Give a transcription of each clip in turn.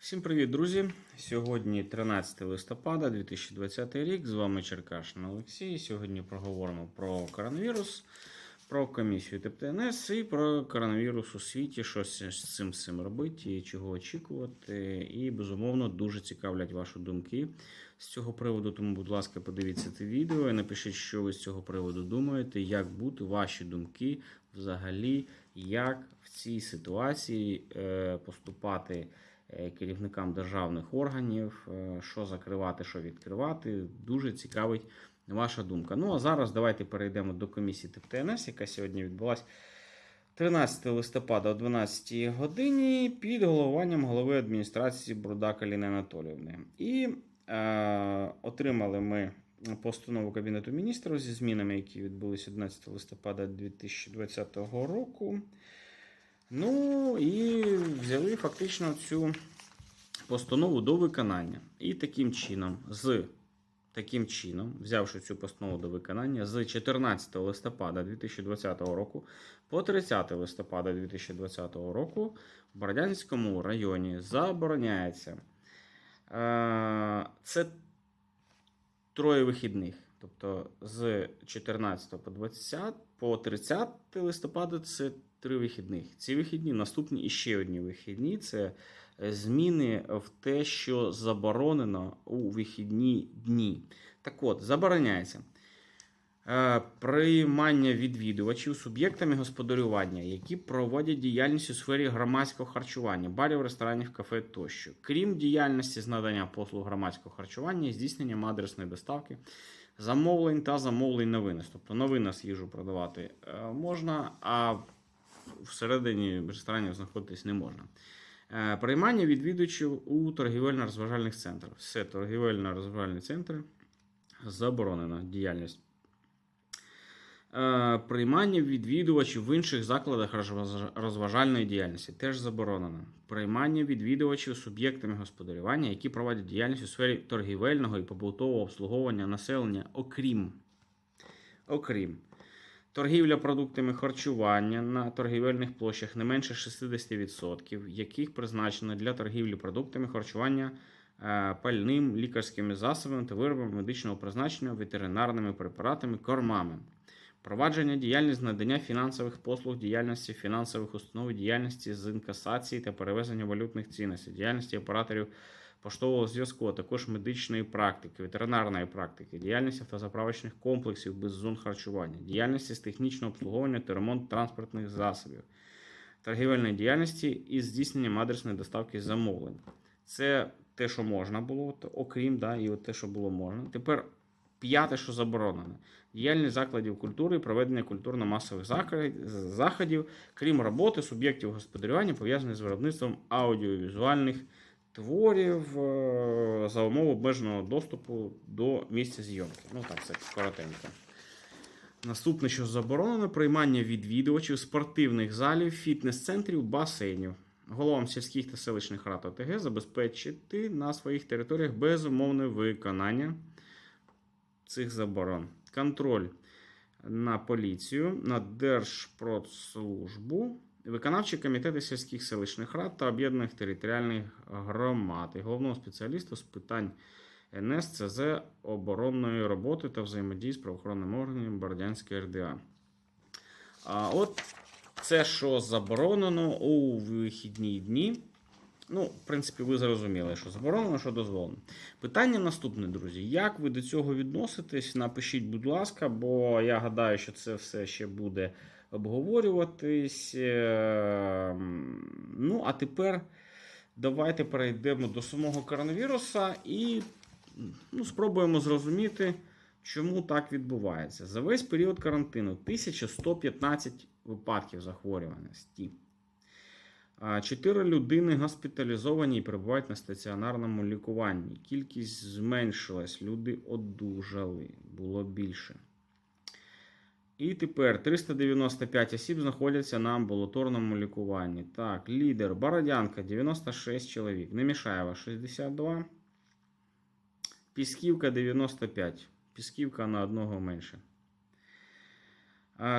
Всім привіт, друзі! Сьогодні 13 листопада 2020 рік. З вами Черкашин Олексій. Сьогодні проговоримо про коронавірус, про комісію ТПНС і про коронавірус у світі, що з цим цим робити і чого очікувати. І, безумовно, дуже цікавлять ваші думки з цього приводу. Тому, будь ласка, подивіться це відео і напишіть, що ви з цього приводу думаєте, як бути ваші думки взагалі, як в цій ситуації е, поступати керівникам державних органів, е, що закривати, що відкривати. Дуже цікавить ваша думка. Ну а зараз давайте перейдемо до комісії ТПНС, яка сьогодні відбулася 13 листопада о 12 годині під головуванням голови адміністрації Брудак Аліни Анатоліївни. І е, отримали ми постанову Кабінету міністрів зі змінами, які відбулися 11 листопада 2020 року. Ну і взяли фактично цю постанову до виконання. І таким чином, з таким чином, взявши цю постанову до виконання, з 14 листопада 2020 року по 30 листопада 2020 року в Бородянському районі забороняється. Е, Це троє вихідних. Тобто з 14 по 20 по 30 листопада це три вихідних. Ці вихідні, наступні і ще одні вихідні це зміни в те, що заборонено у вихідні дні. Так от, забороняється е, приймання відвідувачів суб'єктами господарювання, які проводять діяльність у сфері громадського харчування, барів, ресторанів, кафе тощо, крім діяльності з надання послуг громадського харчування і здійсненням адресної доставки замовлень та замовлень на винос. Тобто на винос їжу продавати е, можна, а всередині ресторанів знаходитись не можна. Е, Приймання відвідувачів у торгівельно-розважальних центрах. Все торгівельно-розважальні центри заборонена діяльність. Е, Приймання відвідувачів в інших закладах розважальної діяльності теж заборонено. Приймання відвідувачів суб'єктами господарювання, які проводять діяльність у сфері торгівельного і побутового обслуговування населення, окрім, окрім торгівля продуктами харчування на торгівельних площах не менше 60%, яких призначено для торгівлі продуктами харчування е, пальним, лікарськими засобами та виробами медичного призначення, ветеринарними препаратами, кормами. Провадження діяльність надання фінансових послуг, діяльності фінансових установ, діяльності з інкасації та перевезення валютних цінностей, діяльності операторів поштового зв'язку, а також медичної практики, ветеринарної практики, діяльність автозаправочних комплексів без зон харчування, діяльності з технічного обслуговування та ремонт транспортних засобів, торгівельної діяльності із здійсненням адресної доставки замовлень. Це те, що можна було, окрім да, і от те, що було можна. Тепер п'яте, що заборонено. Діяльність закладів культури і проведення культурно-масових заходів, крім роботи суб'єктів господарювання, пов'язаних з виробництвом аудіовізуальних творів е, за умов обмеженого доступу до місця зйомки. Ну так, це коротенько. Наступне, що заборонено, приймання відвідувачів спортивних залів, фітнес-центрів, басейнів. Головам сільських та селищних рад ОТГ забезпечити на своїх територіях безумовне виконання цих заборон. Контроль на поліцію, на Держпродслужбу, виконавчі комітети сільських селищних рад та об'єднаних територіальних громад і головного спеціаліста з питань НСЦЗ оборонної роботи та взаємодії з правоохоронними органами Бородянської РДА. А от це, що заборонено у вихідні дні. Ну, в принципі, ви зрозуміли, що заборонено, що дозволено. Питання наступне, друзі. Як ви до цього відноситесь? Напишіть, будь ласка, бо я гадаю, що це все ще буде обговорюватись. Е, Ну, а тепер давайте перейдемо до самого коронавіруса і ну, спробуємо зрозуміти, чому так відбувається. За весь період карантину 1115 випадків захворюваності. Чотири людини госпіталізовані і перебувають на стаціонарному лікуванні. Кількість зменшилась, люди одужали, було більше. І тепер 395 осіб знаходяться на амбулаторному лікуванні. Так, лідер Бородянка 96 чоловік, Немішаєва 62, Пісківка 95. Пісківка на одного менше.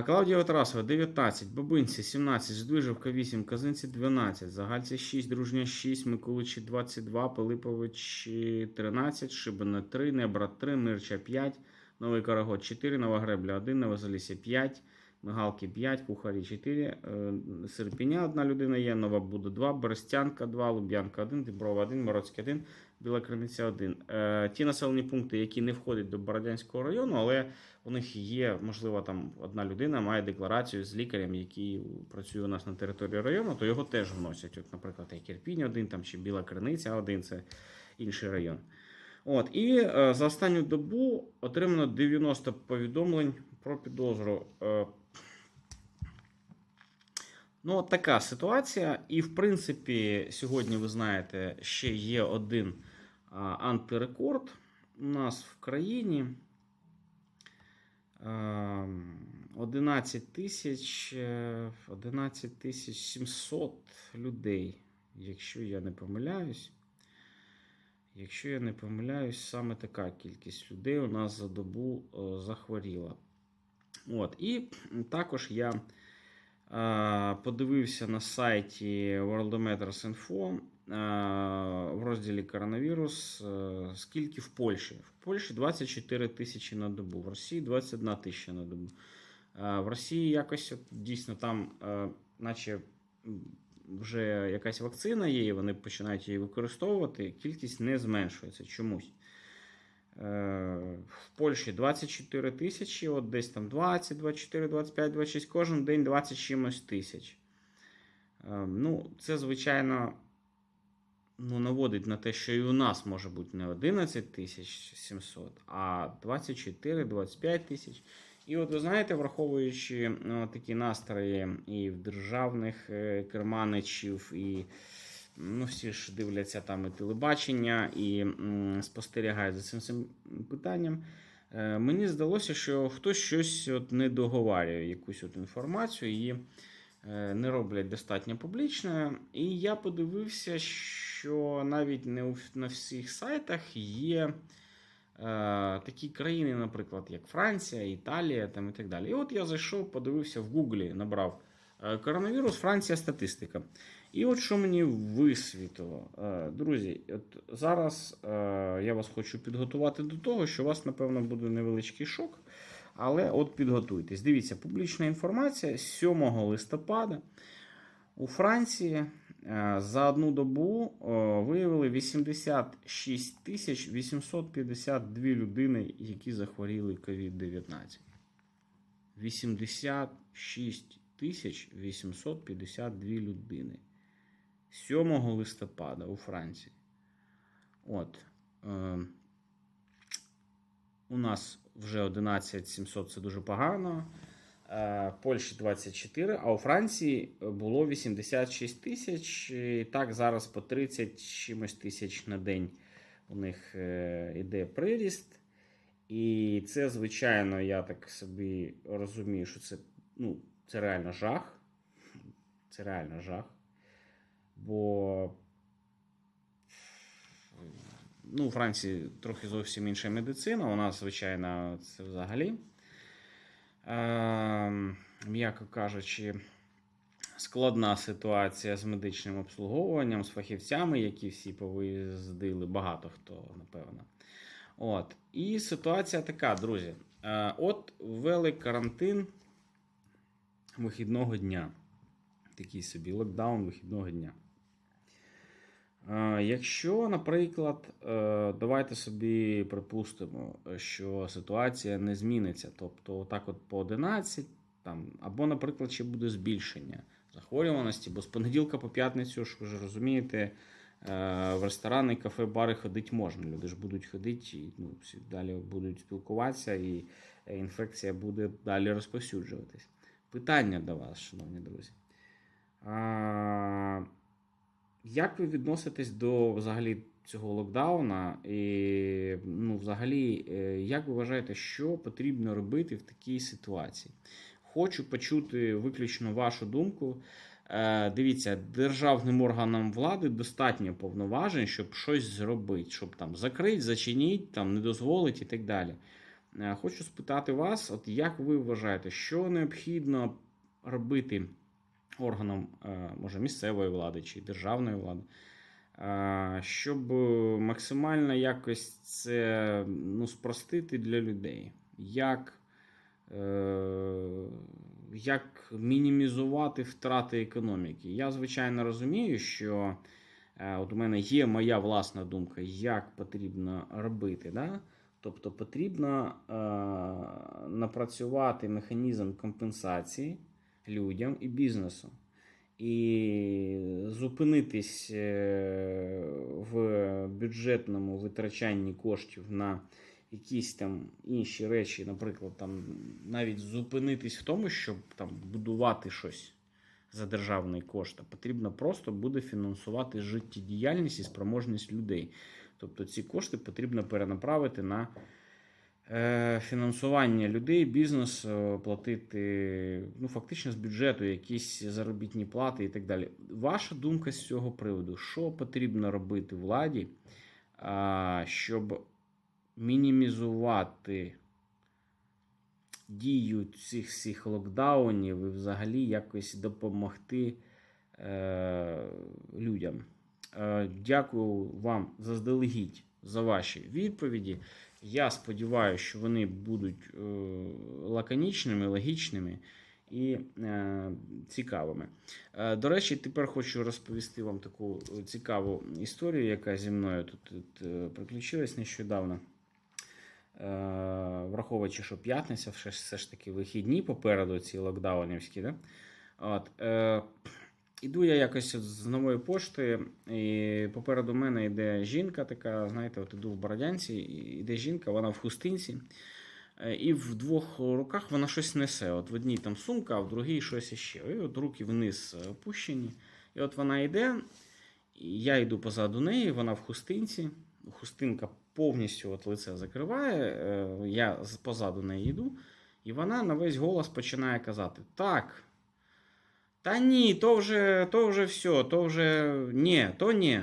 Клавдія Тарасова 19, Бабинці 17, Здвижевка 8, Казинці 12, Загальці 6, Дружня 6, Миколичі 22, Пилипович 13, Шибана 3, Небра 3, Мирча 5, Новий Карагод 4, Нова Гребля 1, Новозалісся 5, Мигалки 5, Кухарі 4, е, Серпіня 1 людина є, Нова Буда 2, Берестянка 2, Луб'янка 1, Діброва 1, Мороцький 1, Біла Криниця 1. Е, Ті населені пункти, які не входять до Бородянського району, але у них є, можливо, там одна людина має декларацію з лікарем, який працює у нас на території району, то його теж вносять. От, наприклад, як Ірпінь 1, там чи Біла Криниця 1, це інший район. От, і е, за останню добу отримано 90 повідомлень про підозру. Е, ну, от така ситуація. І, в принципі, сьогодні, ви знаєте, ще є один а, антирекорд у нас в країні. Ем, 11 тисяч е, 11 700 людей, якщо я не помиляюсь. Якщо я не помиляюсь, саме така кількість людей у нас за добу е, захворіла. От. І також я е, подивився на сайті Worldometers.info е, в розділі коронавірус, скільки в Польщі. В Польщі 24 тисячі на добу, в Росії 21 тисяча на добу. В Росії якось дійсно там, наче вже якась вакцина є, і вони починають її використовувати, кількість не зменшується чомусь. Е, В Польщі 24 тисячі, от десь там 20, 24, 25, 26, кожен день 20 чимось тисяч. Е, Ну, це, звичайно, ну, наводить на те, що і у нас може бути не 11 тисяч 700, а 24-25 тисяч. І от ви знаєте, враховуючи ну, такі настрої і в державних е, керманичів, і ну, всі ж дивляться там і телебачення, і спостерігають за цим, цим питанням. е, Мені здалося, що хтось щось от не договарює якусь от інформацію, її е, не роблять достатньо публічною. І я подивився, що навіть не на всіх сайтах є такі країни, наприклад, як Франція, Італія там і так далі. І от я зайшов, подивився в Гуглі, набрав е, коронавірус, Франція статистика. І от що мені висвітило. Е, Друзі, от зараз е, я вас хочу підготувати до того, що у вас, напевно, буде невеличкий шок. Але от підготуйтесь. Дивіться, публічна інформація з 7 листопада у Франції е, за одну добу е, виявили 86 тисяч 852 людини, які захворіли COVID-19. 86 тисяч 852 людини. 7 листопада у Франції. От. Е, у нас вже 11 700 це дуже погано. Е, Польщі 24, а у Франції було 86 тисяч. І так, зараз по 30 чимось тисяч на день у них е, іде приріст. І це, звичайно, я так собі розумію, що це, ну, це реально жах. Це реально жах. Бо ну, у Франції трохи зовсім інша медицина. У нас, звичайно, це взагалі, е, м'яко кажучи, складна ситуація з медичним обслуговуванням, з фахівцями, які всі повиїздили, багато хто, напевно. От. І ситуація така, друзі. Е, от ввели карантин вихідного дня. Такий собі локдаун вихідного дня. Якщо, наприклад, е, давайте собі припустимо, що ситуація не зміниться, тобто отак от по 11, там, або, наприклад, ще буде збільшення захворюваності, бо з понеділка по п'ятницю, ж ви ж розумієте, е, в ресторани, кафе, бари ходити можна. Люди ж будуть ходити, і ну, всі далі будуть спілкуватися, і е, інфекція буде далі розповсюджуватись. Питання до вас, шановні друзі. Як ви відноситесь до взагалі цього локдауна? І, ну, взагалі, е, як ви вважаєте, що потрібно робити в такій ситуації? Хочу почути виключно вашу думку. Е, Дивіться, державним органам влади достатньо повноважень, щоб щось зробити, щоб там закрити, зачинити, там не дозволити і так далі. Е, Хочу спитати вас, от як ви вважаєте, що необхідно робити органам е, може місцевої влади чи державної влади, е, щоб максимально якось це ну, спростити для людей? Як, е, як мінімізувати втрати економіки? Я, звичайно, розумію, що от у мене є моя власна думка, як потрібно робити. Да? Тобто потрібно е, напрацювати механізм компенсації людям і бізнесу. І зупинитись е, в бюджетному витрачанні коштів на якісь там інші речі, наприклад, там навіть зупинитись в тому, щоб там будувати щось за державний кошт, а потрібно просто буде фінансувати життєдіяльність і спроможність людей. Тобто ці кошти потрібно перенаправити на фінансування людей, бізнесу, платити ну, фактично з бюджету якісь заробітні плати і так далі. Ваша думка з цього приводу, що потрібно робити владі, щоб мінімізувати дію цих всіх локдаунів і взагалі якось допомогти е, людям? Е, Дякую вам заздалегідь за ваші відповіді. Я сподіваюся, що вони будуть е, лаконічними, логічними і е, цікавими. Е, До речі, тепер хочу розповісти вам таку цікаву історію, яка зі мною тут, приключилась нещодавно. Враховуючи, що п'ятниця, все ж таки вихідні попереду ці локдаунівські. Да? От, е, Іду я якось з нової пошти, і попереду мене йде жінка, така, знаєте, от іду в Бородянці, і йде жінка, вона в хустинці, е, і в двох руках вона щось несе. От в одній там сумка, а в другій щось іще. І от руки вниз опущені. І от вона йде, і я йду позаду неї, вона в хустинці. Хустинка повністю от лице закриває. е, Я позаду неї йду, і вона на весь голос починає казати: Так. Та ні, то вже, то вже все, то вже ні, то ні.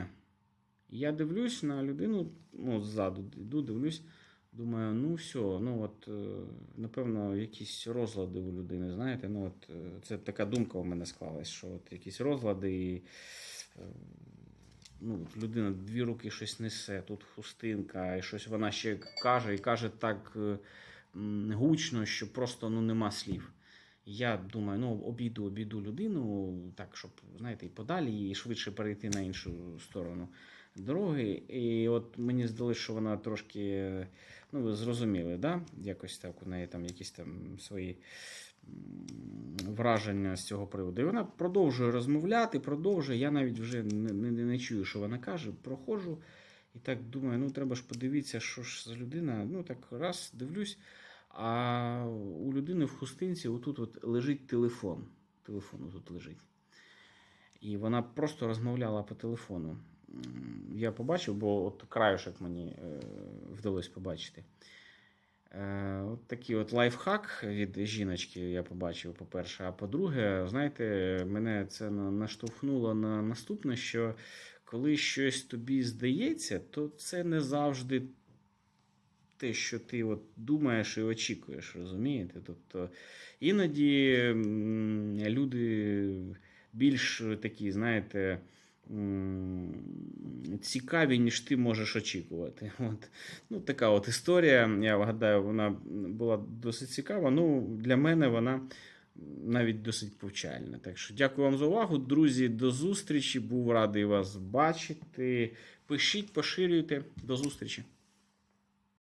Я дивлюсь на людину, ну, ззаду йду, дивлюсь, думаю, ну все, ну от, е, напевно, якісь розлади у людини, знаєте, ну от е, це така думка у мене склалась, що от якісь розлади і. е, Ну, людина дві руки щось несе, тут хустинка, і щось вона ще каже, і каже так е, гучно, що просто ну, нема слів. Я думаю, ну обійду, обійду людину, так, щоб, знаєте, і подалі, і швидше перейти на іншу сторону дороги. І от мені здалося, що вона трошки, ну, ви зрозуміли, да? якось так у неї там якісь там свої враження з цього приводу. І вона продовжує розмовляти, продовжує. Я навіть вже не, не, не чую, що вона каже, проходжу. І так думаю, ну треба ж подивитися, що ж за людина. Ну так раз дивлюсь. А у людини в хустинці отут от лежить телефон. Телефон тут лежить. І вона просто розмовляла по телефону. Я побачив, бо от краюшок мені е, вдалося побачити. Е, От такий от лайфхак від жіночки я побачив, по-перше. А по-друге, знаєте, мене це наштовхнуло на наступне, що коли щось тобі здається, то це не завжди те, що ти от думаєш і очікуєш, розумієте? Тобто іноді люди більш такі, знаєте, цікаві, ніж ти можеш очікувати. От. Ну, така от історія. Я гадаю, вона була досить цікава. Ну, для мене вона навіть досить повчальна. Так що дякую вам за увагу, друзі. До зустрічі. Був радий вас бачити. Пишіть, поширюйте. До зустрічі.